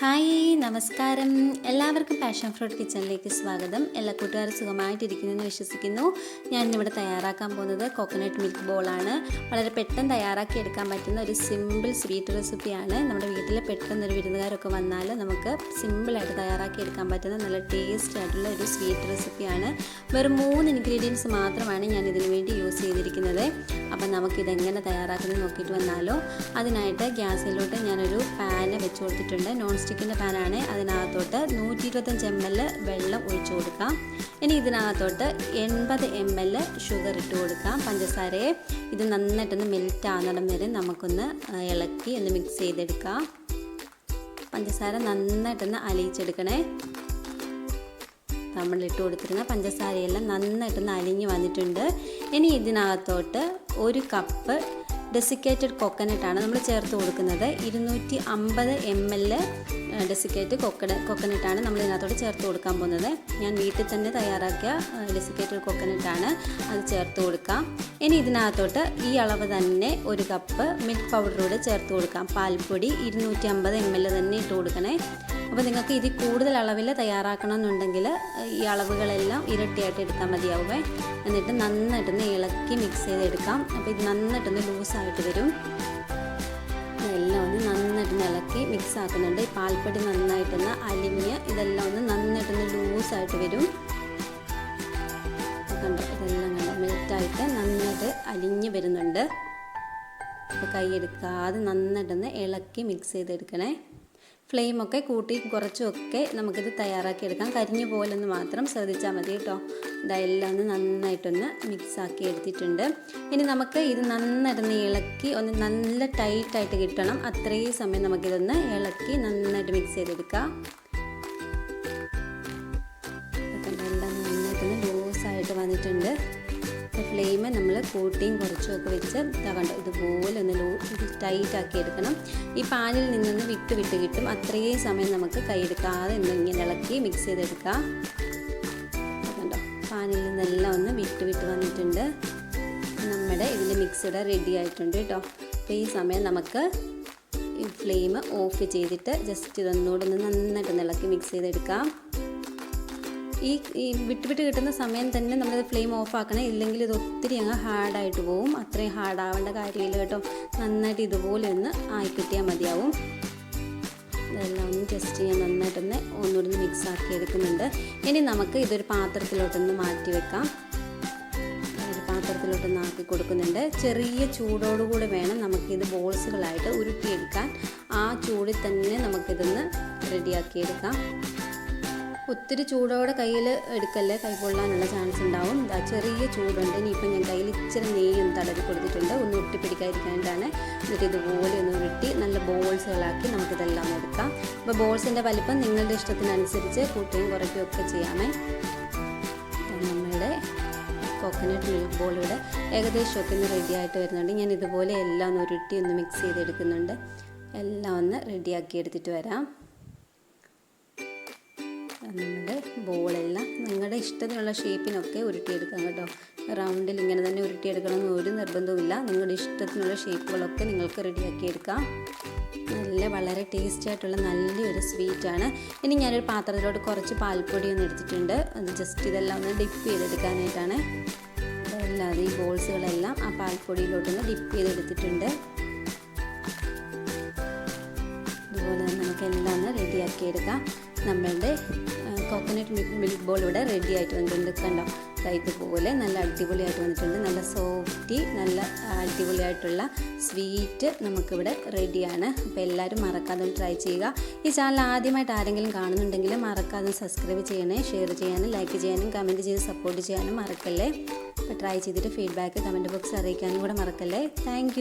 Hi നമസ്കാരം. എല്ലാവർക്കും passion fruit കിച്ചണിലേക്ക് സ്വാഗതം. എല്ലാ കൂട്ടുകാരും സുഖമായിട്ടിരിക്കുന്നു എന്ന് വിശ്വസിക്കുന്നു. ഞാൻ ഇന്നിവിടെ തയ്യാറാക്കാൻ പോകുന്നത് കോക്കനട്ട് മിൽക്ക് ബോളാണ് വളരെ പെട്ടെന്ന് തയ്യാറാക്കി എടുക്കാൻ പറ്റുന്ന ഒരു സിമ്പിൾ സ്വീറ്റ് റെസിപ്പിയാണ് നമ്മുടെ വീട്ടിൽ പെട്ടെന്ന് ഒരു വിരുന്നുകാരൊക്കെ വന്നാൽ നമുക്ക് സിമ്പിളായിട്ട് തയ്യാറാക്കി എടുക്കാൻ പറ്റുന്ന നല്ല ടേസ്റ്റ് ആയിട്ടുള്ള ഒരു സ്വീറ്റ് റെസിപ്പിയാണ് വെറും മൂന്ന് ഇൻഗ്രീഡിയൻസ് മാത്രമാണ് ഞാൻ ഇതിനു വേണ്ടി യൂസ് ചെയ്തിരിക്കുന്നത്. അപ്പം നമുക്കിതെങ്ങനെ തയ്യാറാക്കുന്നത് നോക്കിയിട്ട് വന്നാലോ. അതിനായിട്ട് ഗ്യാസിലോട്ട് ഞാനൊരു പാന് വെച്ച് കൊടുത്തിട്ടുണ്ട്. നോൺ സ്റ്റിക്കിന്റെ പാനാണ്. അതിനകത്തോട്ട് നൂറ്റി ഇരുപത്തഞ്ച് എം എൽ വെള്ളം ഒഴിച്ചു കൊടുക്കാം. ഇനി ഇതിനകത്തോട്ട് എൺപത് എം എൽ ഷുഗർ ഇട്ട് കൊടുക്കാം. പഞ്ചസാരയെ. ഇത് നന്നായിട്ടൊന്ന് മെൽറ്റ് ആകുന്നിടം വരെ നമുക്കൊന്ന് ഇളക്കി ഒന്ന് മിക്സ് ചെയ്തെടുക്കാം. പഞ്ചസാര നന്നായിട്ടൊന്ന് അലിയിച്ചെടുക്കണേ. നമ്മൾ ഇട്ട് കൊടുത്തിരുന്ന പഞ്ചസാരയെല്ലാം നന്നായിട്ടൊന്ന് അലിഞ്ഞ് വന്നിട്ടുണ്ട്. ഇനി ഇതിനകത്തോട്ട് ഒരു കപ്പ് ഡെസിക്കേറ്റഡ് കൊക്കനട്ടാണ് നമ്മൾ ചേർത്ത് കൊടുക്കുന്നത്. ഇരുന്നൂറ്റി അമ്പത് എം എൽ ഡെസിക്കേറ്റ് കൊക്കന കൊക്കനട്ടാണ് നമ്മൾ ഇതിനകത്തോട് ചേർത്ത് കൊടുക്കാൻ പോകുന്നത്. ഞാൻ വീട്ടിൽ തന്നെ തയ്യാറാക്കിയ ഡെസിക്കേറ്റഡ് കൊക്കനട്ടാണ് അത് ചേർത്ത് കൊടുക്കാം. ഇനി ഇതിനകത്തോട്ട് ഈ അളവ് തന്നെ ഒരു കപ്പ് മിൽക്ക് പൗഡറൂടെ ചേർത്ത് കൊടുക്കാം. പാൽപ്പൊടി ഇരുന്നൂറ്റി അമ്പത് എം എൽ തന്നെ ഇട്ട് കൊടുക്കണേ. അപ്പോൾ നിങ്ങൾക്ക് ഇതിൽ കൂടുതൽ അളവിൽ തയ്യാറാക്കണം എന്നുണ്ടെങ്കിൽ ഈ അളവുകളെല്ലാം ഇരട്ടിയായിട്ട് എടുത്താൽ മതിയാവുമേ എന്നിട്ട് നന്നായിട്ടൊന്ന് ഇളക്കി മിക്സ് ചെയ്തെടുക്കാം. അപ്പോൾ ഇത് നന്നായിട്ടൊന്ന് ലൂസായിട്ട് വരും. ഇതെല്ലാം ഒന്ന് നന്നായിട്ടൊന്ന് ഇളക്കി മിക്സ് ആക്കുന്നുണ്ട്. ഈ പാൽപ്പൊടി നന്നായിട്ടൊന്ന് അലിഞ്ഞ് ഇതെല്ലാം ഒന്ന് നന്നായിട്ടൊന്ന് ലൂസായിട്ട് വരും. മെൽറ്റായിട്ട് നന്നായിട്ട് അലിഞ്ഞ് വരുന്നുണ്ട്. അപ്പോൾ കൈ എടുക്കാതെ നന്നായിട്ടൊന്ന് ഇളക്കി മിക്സ് ചെയ്തെടുക്കണേ. ഫ്ലെയിമൊക്കെ കൂട്ടി കുറച്ചുമൊക്കെ നമുക്കിത് തയ്യാറാക്കി എടുക്കാം കരിഞ്ഞു പോലെന്ന് മാത്രം ശ്രദ്ധിച്ചാൽ മതി കേട്ടോ. ഇതെല്ലാം ഒന്ന് നന്നായിട്ടൊന്ന് മിക്സാക്കി എടുത്തിട്ടുണ്ട്. ഇനി നമുക്ക് ഇത് നന്നായിട്ടൊന്ന് ഇളക്കി ഒന്ന് നല്ല ടൈറ്റായിട്ട് കിട്ടണം. അത്രയും സമയം നമുക്കിതൊന്ന് ഇളക്കി നന്നായിട്ട് മിക്സ് ചെയ്തെടുക്കാം. എല്ലാം വന്നിട്ടുണ്ട്. ഫ്ലെയിം നമ്മൾ കൂട്ടിയും കുറച്ചുമൊക്കെ വെച്ച് കണ്ടോ ഇതുപോലെ ഒന്ന് ടൈറ്റ് ആക്കി എടുക്കണം. ഈ പാനിൽ നിന്നൊന്ന് വിട്ട് വിട്ട് കിട്ടും. അത്രയും സമയം നമുക്ക് കൈയെടുക്കാതെ ഒന്ന് ഇങ്ങനെ ഇളക്കി മിക്സ് ചെയ്തെടുക്കാം. കണ്ടോ പാനിൽ നിന്നെല്ലാം ഒന്ന് വിട്ട് വിട്ട് വന്നിട്ടുണ്ട്. നമ്മുടെ ഇതിൽ മിക്സിയുടെ റെഡി ആയിട്ടുണ്ട് കേട്ടോ. അപ്പോൾ ഈ സമയം നമുക്ക് ഈ ഫ്ലെയിം ഓഫ് ചെയ്തിട്ട് ജസ്റ്റ് ഇതൊന്നുകൂടെ ഒന്ന് നന്നായിട്ട് ഇളക്കി മിക്സ് ചെയ്തെടുക്കാം. ഈ വിട്ട് വിട്ട് കിട്ടുന്ന സമയം തന്നെ നമ്മൾ ഫ്ലെയിം ഓഫ് ആക്കണം. ഇല്ലെങ്കിൽ ഇത് ഒത്തിരി അങ്ങ് ഹാർഡായിട്ട് പോവും. അത്രയും ഹാർഡാവേണ്ട കാര്യമില്ല കേട്ടോ. നന്നായിട്ട് ഇതുപോലെ ഒന്ന് ആയി കിട്ടിയാൽ മതിയാവും. ഇതെല്ലാം ഒന്ന് ടെസ്റ്റ് ഞാൻ നന്നായിട്ടൊന്ന് ഒന്നുകൂടി മിക്സ് ആക്കി എടുക്കുന്നുണ്ട്. ഇനി നമുക്ക് ഇതൊരു പാത്രത്തിലോട്ടൊന്ന് മാറ്റി വെക്കാം. ഒരു പാത്രത്തിലോട്ടൊന്ന് ആക്കി കൊടുക്കുന്നുണ്ട്. ചെറിയ ചൂടോടുകൂടി വേണം നമുക്കിത് ബോൾസുകളായിട്ട് ഉരുട്ടിയെടുക്കാൻ. ആ ചൂടിൽ തന്നെ നമുക്കിതൊന്ന് റെഡിയാക്കി എടുക്കാം. ഒത്തിരി ചൂടോടെ കയ്യിൽ എടുക്കല്ലേ? കൈ പൊള്ളാനുള്ള ചാൻസ് ഉണ്ടാവും. ഇതാ ചെറിയ ചൂടുണ്ട്. ഇനിയിപ്പോൾ ഞാൻ കയ്യിൽ ഇച്ചിരി നെയ്യും തടവി കൊടുത്തിട്ടുണ്ട്. ഒന്ന് ഒട്ടിപ്പിടിക്കാതിരിക്കാനായിട്ടാണ് എന്നിട്ട് ഇതുപോലെ ഒന്ന് വെട്ടി നല്ല ബോൾസുകളാക്കി നമുക്കിതെല്ലാം എടുക്കാം. അപ്പോൾ ബോൾസിന്റെ വലിപ്പം നിങ്ങളുടെ ഇഷ്ടത്തിനനുസരിച്ച് കൂട്ടുകയും കുറയ്ക്കുകയും ഒക്കെ ചെയ്യാമേ. നമ്മളുടെ കോക്കനട്ട് മിൽക്ക് ബോൾ ഇവിടെ ഏകദേശമൊക്കെ ഒന്ന് റെഡി ആയിട്ട് വരുന്നുണ്ട്. ഞാൻ ഇതുപോലെ എല്ലാം ഒന്ന് ഉരുട്ടി ഒന്ന് മിക്സ് ചെയ്തെടുക്കുന്നുണ്ട്. എല്ലാം ഒന്ന് റെഡിയാക്കി എടുത്തിട്ട് വരാം. നമ്മുടെ ബോളെല്ലാം നിങ്ങളുടെ ഇഷ്ടത്തിനുള്ള ഷേപ്പിനൊക്കെ ഉരുട്ടിയെടുക്കാം കേട്ടോ. റൗണ്ടിൽ ഇങ്ങനെ തന്നെ ഉരുട്ടിയെടുക്കണമെന്ന് ഒരു നിർബന്ധവുമില്ല. നിങ്ങളുടെ ഇഷ്ടത്തിനുള്ള ഷേപ്പുകളൊക്കെ നിങ്ങൾക്ക് റെഡിയാക്കി എടുക്കാം നല്ല വളരെ ടേസ്റ്റി ആയിട്ടുള്ള നല്ലൊരു സ്വീറ്റാണ്. ഇനി ഞാനൊരു പാത്രത്തിലോട്ട് കുറച്ച് പാൽപ്പൊടി ഒന്ന് എടുത്തിട്ടുണ്ട്. അത് ജസ്റ്റ് ഇതെല്ലാം ഒന്ന് ഡിപ്പ് ചെയ്തെടുക്കാനായിട്ടാണ്. അല്ലാതെ ഈ ബോൾസുകളെല്ലാം ആ പാൽപ്പൊടിയിലോട്ടൊന്ന് ഡിപ്പ് ചെയ്തെടുത്തിട്ടുണ്ട്. എടുക്കാം നമ്മളുടെ കോക്കനട്ട് മിൽക്ക് ബോൾ ഇവിടെ റെഡി ആയിട്ട് വന്നിട്ടുണ്ട് കണ്ടോ? ഇതുപോലെ നല്ല അടിപൊളിയായിട്ട് വന്നിട്ടുണ്ട്. നല്ല സോഫ്റ്റി നല്ല അടിപൊളിയായിട്ടുള്ള സ്വീറ്റ് നമുക്കിവിടെ റെഡിയാണ് അപ്പോൾ എല്ലാവരും മറക്കാതെ ട്രൈ ചെയ്യുക. ഈ ചാനൽ ആദ്യമായിട്ട് ആരെങ്കിലും കാണുന്നുണ്ടെങ്കിൽ മറക്കാതെ സബ്സ്ക്രൈബ് ചെയ്യണേ. ഷെയർ ചെയ്യാനും ലൈക്ക് ചെയ്യാനും കമന്റ് ചെയ്ത് സപ്പോർട്ട് ചെയ്യാനും മറക്കല്ലേ? അപ്പോൾ ട്രൈ ചെയ്തിട്ട് ഫീഡ്ബാക്ക് കമന്റ് ബോക്സ് അറിയിക്കാനും കൂടെ മറക്കല്ലേ? താങ്ക്